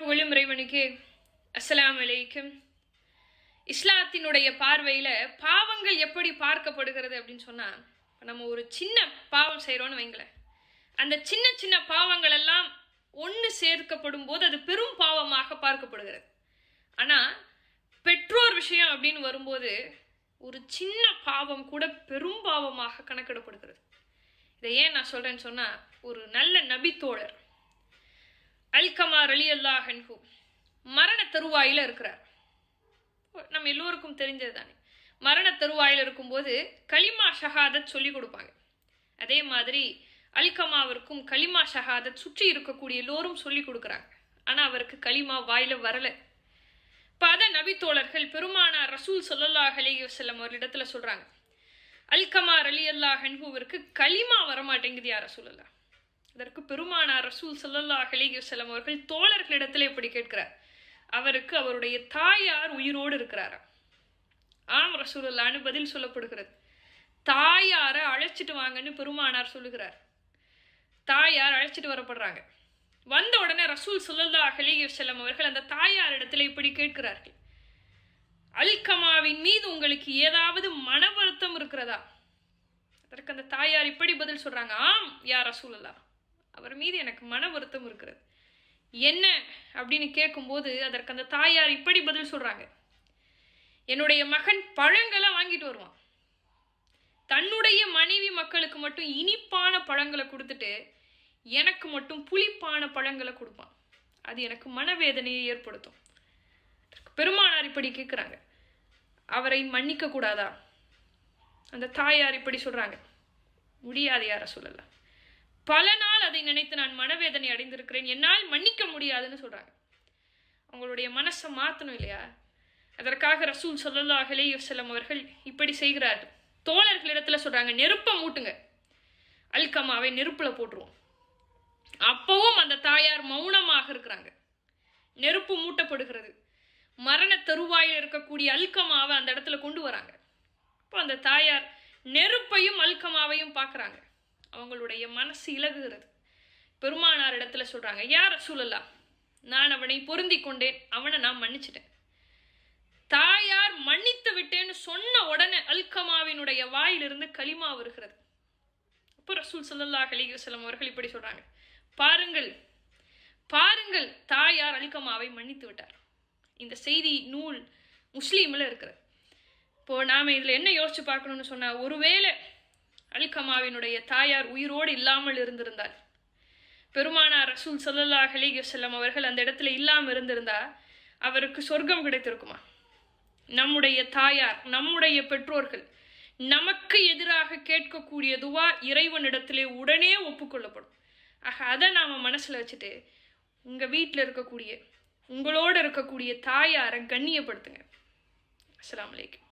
புகழும் இறைவனுக்கு அஸ்ஸலாமு அலைக்கும் இஸ்லாத்தினுடைய பார்வையில் பாவங்கள் எப்படி பார்க்கப்படுகிறது அப்படின்னு சொன்னால் நம்ம ஒரு சின்ன பாவம் செய்கிறோன்னு வைங்களேன். அந்த சின்ன சின்ன பாவங்கள் எல்லாம் ஒன்று சேர்க்கப்படும் போது அது பெரும் பாவமாக பார்க்கப்படுகிறது. ஆனால் பெற்றோர் விஷயம் அப்படின்னு வரும்போது ஒரு சின்ன பாவம் கூட பெரும் பாவமாக கணக்கிடப்படுகிறது. இதை ஏன் நான் சொல்கிறேன்னு சொன்னால் ஒரு நல்ல நபித்தோழர் அல்கமார் அலி அல்லாஹன்ஹு மரண தருவாயில் இருக்கிறார். நம்ம எல்லோருக்கும் தெரிஞ்சது தானே மரண தருவாயில் இருக்கும்போது கலிமா ஷஹாதத் சொல்லி கொடுப்பாங்க. அதே மாதிரி அல்கமாவிற்கும் கலிமா ஷஹாதத் சுற்றி இருக்கக்கூடிய எல்லோரும் சொல்லி கொடுக்குறாங்க. ஆனால் அவருக்கு கலிமா வாயில் வரலை. இப்போ அதை நபித்தோழர்கள் பெருமானார் ரசூல் சொல்லல்லாஹ் அலி வசல்லம் இடத்துல சொல்கிறாங்க அல்கமார் அலி அல்லாஹ் ஹன்ஹுவிற்கு கலிமா வரமாட்டேங்குது யார் ரசூல் அதற்கு பெருமானார் ரசூல் சல்லல்லாஹ் அலைஹி அவர்கள் தோழர்களிடத்தில் இப்படி கேட்கிறார். அவருக்கு அவருடைய தாயார் உயிரோடு இருக்கிறாரா ஆம் ரசூலுல்லான்னு பதில் சொல்லப்படுகிறது. தாயாரை அழைச்சிட்டு வாங்கன்னு பெருமானார் சொல்லுகிறார். தாயார் அழைச்சிட்டு வரப்படுறாங்க. வந்த உடனே ரசூல் சுல்லா அலைஹி அவர்கள் அந்த தாயார் இடத்துல இப்படி கேட்கிறார்கள். அல்கமாவின் மீது உங்களுக்கு ஏதாவது மன வருத்தம் இருக்கிறதா? அதற்கு அந்த தாயார் இப்படி பதில் சொல்றாங்க. ஆம் யார் ரசூலல்லா அவர் மீது எனக்கு மன வருத்தம் இருக்கிறது. என்ன அப்படின்னு கேட்கும்போது அதற்கு அந்த தாயார் இப்படி பதில் சொல்றாங்க. என்னுடைய மகன் பழங்களை வாங்கிட்டு வருவான். தன்னுடைய மனைவி மக்களுக்கு மட்டும் இனிப்பான பழங்களை கொடுத்துட்டு எனக்கு மட்டும் புளிப்பான பழங்களை கொடுப்பான். அது எனக்கு மனவேதனையை ஏற்படுத்தும். பெருமானார் இப்படி கேட்குறாங்க. அவரை மன்னிக்க கூடாதா அந்த தாயார் இப்படி சொல்றாங்க. முடியாது யார சொல்லலாம் பல நாள் அதை நினைத்து நான் மனவேதனை அடைந்திருக்கிறேன். என்னால் மன்னிக்க முடியாதுன்னு சொல்கிறாங்க அவங்களுடைய மனசை மாற்றணும் இல்லையா? அதற்காக ரசூல் சொல்லலாகலே அலைஹி அவர்கள் இப்படி செய்கிறார்கள். தோழர்களிடத்தில் சொல்கிறாங்க நெருப்பை மூட்டுங்க. அல்கமாவை நெருப்பில் போட்டுருவோம். அப்பவும் அந்த தாயார் மௌனமாக இருக்கிறாங்க. நெருப்பு மூட்டப்படுகிறது. மரண தருவாயில் இருக்கக்கூடிய அல்கமாவை அந்த இடத்துல கொண்டு வராங்க. இப்போ அந்த தாயார் நெருப்பையும் அல்கமாவையும் பார்க்குறாங்க. அவங்களுடைய மனசு இலகுகிறது. பெருமானார் இடத்துல சொல்கிறாங்க யார் சூழலா நான் அவனை பொருந்தி கொண்டேன் அவனை நான் மன்னிச்சிட்டேன். தாயார் மன்னித்து விட்டேன்னு சொன்ன உடனே அல்கமாவினுடைய வாயிலிருந்து களிமா வருகிறது. அப்போ ரசூல் சல்லல்லாஹ் அலைஹி அவர்கள் இப்படி சொல்கிறாங்க பாருங்கள் பாருங்கள் தாயார் அல்கமாவை மன்னித்து விட்டார். இந்த செய்தி நூல் முஸ்லீமில் இருக்கிறது. இப்போது நாம் இதில் என்ன யோசிச்சு பார்க்கணும்னு சொன்னால் ஒருவேளை அல்கமாவினுடைய தாயார் உயிரோடு இல்லாமல் இருந்திருந்தார். பெருமானார் ரசூல் சல்லல்லா அலைஹி அவர்கள் அந்த இடத்துல இல்லாமல் இருந்திருந்தா அவருக்கு சொர்க்கம் கிடைத்திருக்குமா? நம்முடைய தாயார் நம்முடைய பெற்றோர்கள் நமக்கு எதிராக கேட்கக்கூடிய துவா இறைவனிடத்திலே உடனே ஒப்புக்கொள்ளப்படும். ஆக அதை நாம் மனசில் வச்சுட்டு உங்கள் வீட்டில் இருக்கக்கூடிய உங்களோடு இருக்கக்கூடிய தாயாரை கண்ணியப்படுத்துங்க. அஸ்லாம் வலைக்கம்